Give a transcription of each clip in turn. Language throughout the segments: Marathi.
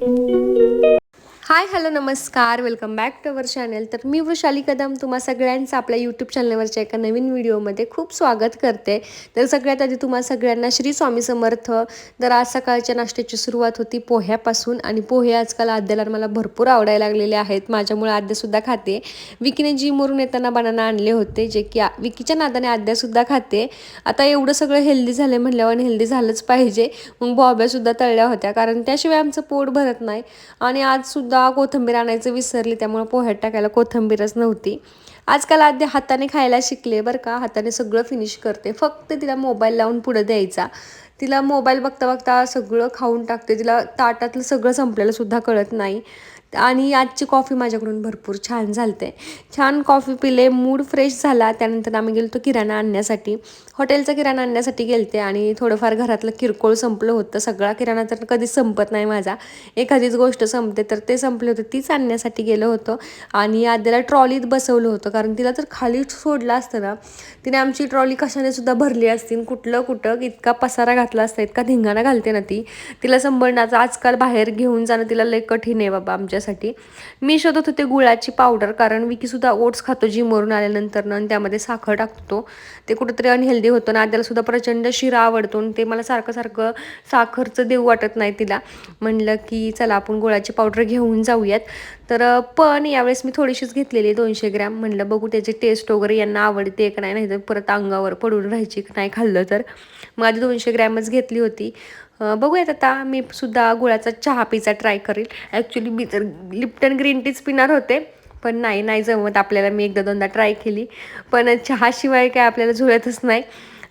Thank you. हाय हॅलो नमस्कार. Welcome back to our channel तर मी वृषाली कदम तुम्हा सगळ्यांचं आपल्या यूट्यूब चॅनलवरच्या एका नवीन व्हिडिओमध्ये खूप स्वागत करते. तर सगळ्यात आधी तुम्हा सगळ्यांना श्री स्वामी समर्थ. तर आज सकाळच्या नाश्त्याची सुरुवात होती पोह्यापासून आणि पोहे आजकाल आद्याला मला भरपूर आवडायला लागलेले आहेत. माझ्यामुळे आद्यासुद्धा खाते. विकीने जिमवरून येताना बनाना आणले होते जे की विकीच्या नादाने आद्यासुद्धा खाते. आता एवढं सगळं हेल्दी झालं म्हणल्यावर हेल्दी झालंच पाहिजे. मग बॉब्यासुद्धा तळल्या होत्या कारण त्याशिवाय आमचं पोट भरत नाही. आणि आज सुद्धा कोथिंबीर आणायचं विसरली त्यामुळे पोह्यात टाकायला कोथिंबीरच नव्हती. आजकाल आद्या हाताने खायला शिकले बरं का हाताने सगळं फिनिश करते. फक्त तिला मोबाईल लावून पुढं द्यायचा. तिला मोबाईल बघता बघता सगळं खाऊन टाकते. तिला ताटातलं सगळं संपलेलं सुद्धा कळत नाही. आणि आजची कॉफी माझ्याकडून भरपूर छान झालते. छान कॉफी पिले मूड फ्रेश झाला. त्यानंतर आम्ही गेलो किराणा आणण्यासाठी. हॉटेलचा किराणा आणण्यासाठी गेलते आणि थोडंफार घरातलं किरकोळ संपलं होतं. सगळा किराणा तर कधीच संपत नाही माझा. एखादीच गोष्ट संपते तर ते संपले होते. तीच आणण्यासाठी गेलो होतो. आणि आद्याला ट्रॉलीत बसवलं होतं. कारण तिला तर खाली सोडलं असतं ना. तिने आमची ट्रॉली कशाने सुद्धा भरली असती कुठलं कुठं इतका पसारा घातला असता इतका धिंगाणा घालते ना ती. तिला संभळण्याचं आजकाल बाहेर घेऊन जाणं तिला लय कठीण आहे बाबा आमच्या त्याच्यासाठी. मी शोधत होते गुळाची पावडर कारण विकीसुद्धा ओट्स खातो जिमवरून आल्यानंतर ना आणि त्यामध्ये साखर टाकतो. ते कुठंतरी अनहेल्दी होतं ना त्याला सुद्धा प्रचंड शिरा आवडतो आणि ते मला सारखं सारखं साखरचं देऊ वाटत नाही तिला. म्हणलं की चला आपण गुळाची पावडर घेऊन जाऊयात. तर पण यावेळेस मी थोडीशीच घेतलेली दोनशे ग्रॅम. म्हणलं बघू त्याची टेस्ट वगैरे यांना आवडते का नाही तर परत अंगावर पडून राहायची नाही खाल्लं तर. मग आधी दोनशे ग्रॅमच घेतली होती. बघूयात आता मी सुद्धा गुळाचा चहा पिचा ट्राय करेल. ॲक्च्युली मी तर लिप्टन ग्रीन टीच पिणार होते पण नाही नाही जमत. आपल्याला मी एकदा दोनदा ट्राय केली. पण चहाशिवाय काय आपल्याला जुळतच नाही.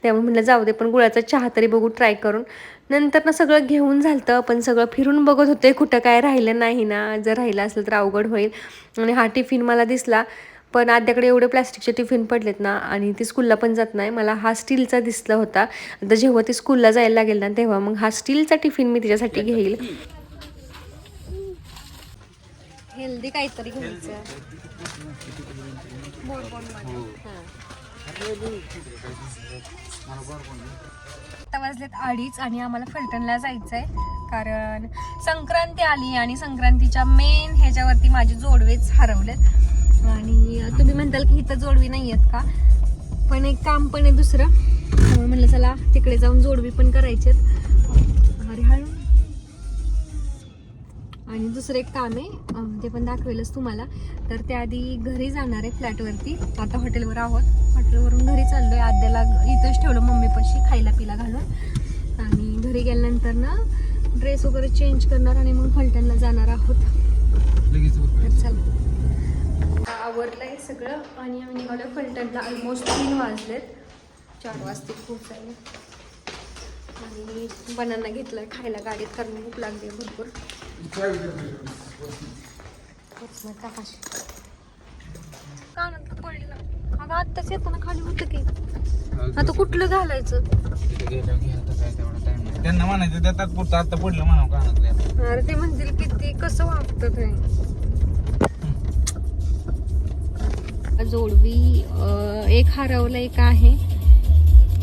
त्यामुळे म्हटलं जाऊ दे पण गुळाचा चहा तरी बघू ट्राय करून. नंतर ना सगळं घेऊन झालं पण सगळं फिरून बघत होते कुठं काय राहिलं नाही ना. जर राहिलं असलं तर अवघड होईल. आणि हा टिफिन मला दिसला. पण आद्याकडे एवढे प्लॅस्टिकचे टिफिन पडलेत ना आणि ती स्कूलला पण जात नाही. मला हा स्टीलचा दिसला होता. आता जेव्हा ती स्कूलला जायला लागेल ना तेव्हा मग हा स्टीलचा टिफिन मी तिच्यासाठी घेईल. हेल्दी काहीतरी घ्यायचं. आता वाजलेत अडीच आणि आम्हाला फलटणला जायचंय. कारण संक्रांती आली आणि संक्रांतीच्या मेन ह्याच्यावरती माझे जोडवेच हरवलेत. आणि तुम्ही म्हणताल की इथं जोडवी नाही आहेत का? पण एक काम पण आहे दुसरं. त्यामुळे म्हणलं चला तिकडे जाऊन जोडवी पण करायचेत. अरे हळू. आणि दुसरं एक काम आहे ते पण दाखवेलच तुम्हाला. तर त्याआधी घरी जाणार आहे फ्लॅटवरती. आता हॉटेलवर आहोत. हॉटेलवरून घरी चाललोय. आद्याला इथंच ठेवलं मम्मीपाशी खायला पिला घालून. आणि घरी गेल्यानंतर ना ड्रेस वगैरे चेंज करणार आणि मग फलटणला जाणार आहोत. तर चला. आवरलंय सगळं आणि आम्ही निघालो फलटणला. ऑलमोस्ट तीन वाजलेत. चार वाजते खूप झाले. आणि बनाना घेतलाय खायला गाडीत कारण भूक लागली आहे भरपूर. तेच ना, तपास. कानातलं पडलं? अगं आत्ताच येताना खाली होतं की. आता कुठलं घालायचं? त्यांना म्हणायचं त्या तात्पुरतं आता पडलं म्हणावं कानातल्या अरे ते म्हणतील की ते कसं वागतं ते जोडवी एक हरवलं एक आहे.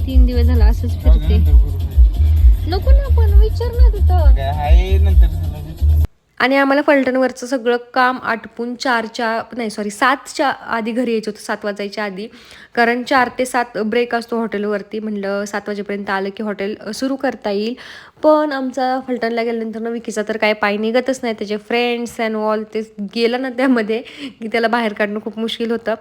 तीन दिवस झाला असंच फिरते. नको ना पण विचार ना तिथं. आणि आम्हाला फलटणवरचं सगळं काम आटपून चारच्या नाही सॉरी सातच्या आधी घरी यायचं होतं सात वाजायच्या आधी. कारण चार ते सात ब्रेक असतो हॉटेलवरती म्हणलं सात वाजेपर्यंत आलं की हॉटेल सुरू करता येईल. पण आमचा फलटणला गेल्यानंतर ना विकीचा तर काय पाय निघतच नाही. त्याचे फ्रेंड्स अँड ऑल ते गेलं ना त्यामध्ये की त्याला बाहेर काढणं खूप मुश्किल होतं.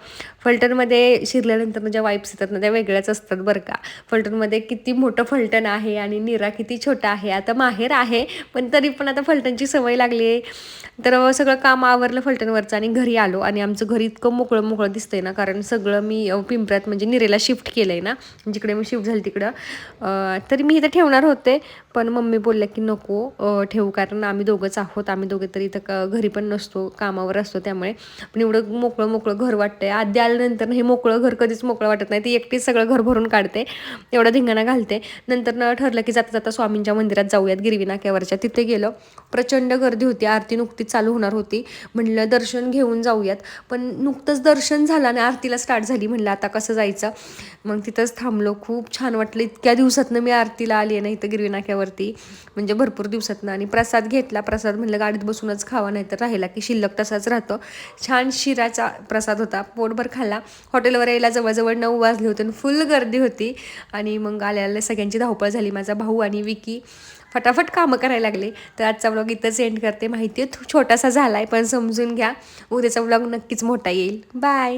फलटणमध्ये शिरल्यानंतर ज्या वाईप्स येतात ना त्या वेगळ्याच असतात बरं का. फलटणमध्ये किती मोठं फलटण आहे आणि निरा किती छोटा आहे. आता माहेर आहे पण तरी पण आता फलटणची सवय लागली आहे. तर सगळं काम आवरलं फलटणवरचं आणि घरी आलो आणि आमचं घरी इतकं मोकळं मोकळं दिसतंय ना कारण सगळं मी पिंपऱ्यात म्हणजे निरेला शिफ्ट केलं आहे ना. जिकडे मी शिफ्ट झाली तिकडं. तरी मी इथं ठेवणार होते पण मम्मी बोलल्या की नको ठेवू कारण आम्ही दोघंच आहोत आम्ही दोघे तरी इथं क- घरी पण नसतो कामावर असतो त्यामुळे. पण एवढं मोकळं मोकळं घर वाटतंय. आधी आल्यानंतर हे मोकळं घर कधीच मोकळं वाटत नाही. ती एकटीच सगळं घर भरून काढते एवढा धिंगाणा घालते. नंतर न ठरलं की जाता जाता स्वामींच्या मंदिरात जाऊयात गिरवी नाक्यावरच्या. तिथे गेलो. प्रचंड गर्दी होती. आरती नुकतीच चालू होणार होती. म्हणलं दर्शन घेऊन जाऊयात. पण नुकतंच दर्शन झालं आणि आरतीला स्टार्ट झाली. म्हणलं आता कसं जायचं? मग तिथंच थांबलो. खूप छान वाटलं. इतक्या दिवसातनं मी आरतीला आली आहे ना इथं गिरवी नाक्यावरती. हॉटेलवरती म्हणजे भरपूर दिवसातनं. आणि प्रसाद घेतला प्रसाद म्हणलं गाडीत बसूनच खावा नाही तर राहिला की शिल्लक तसाच राहतो. छान शिराचा प्रसाद होता पोटभर खाल्ला. हॉटेलवर यायला जवळजवळ नऊ वाजले होते आणि फुल गर्दी होती. आणि मग आल्याला सगळ्यांची धावपळ झाली माझा भाऊ आणि विकी. फटाफट कामं करायला लागले. तर आजचा व्लॉग इथंच एंड करते. माहिती आहे छोटासा झाला आहे पण समजून घ्या. उद्याचा व्लॉग नक्कीच मोठा येईल. बाय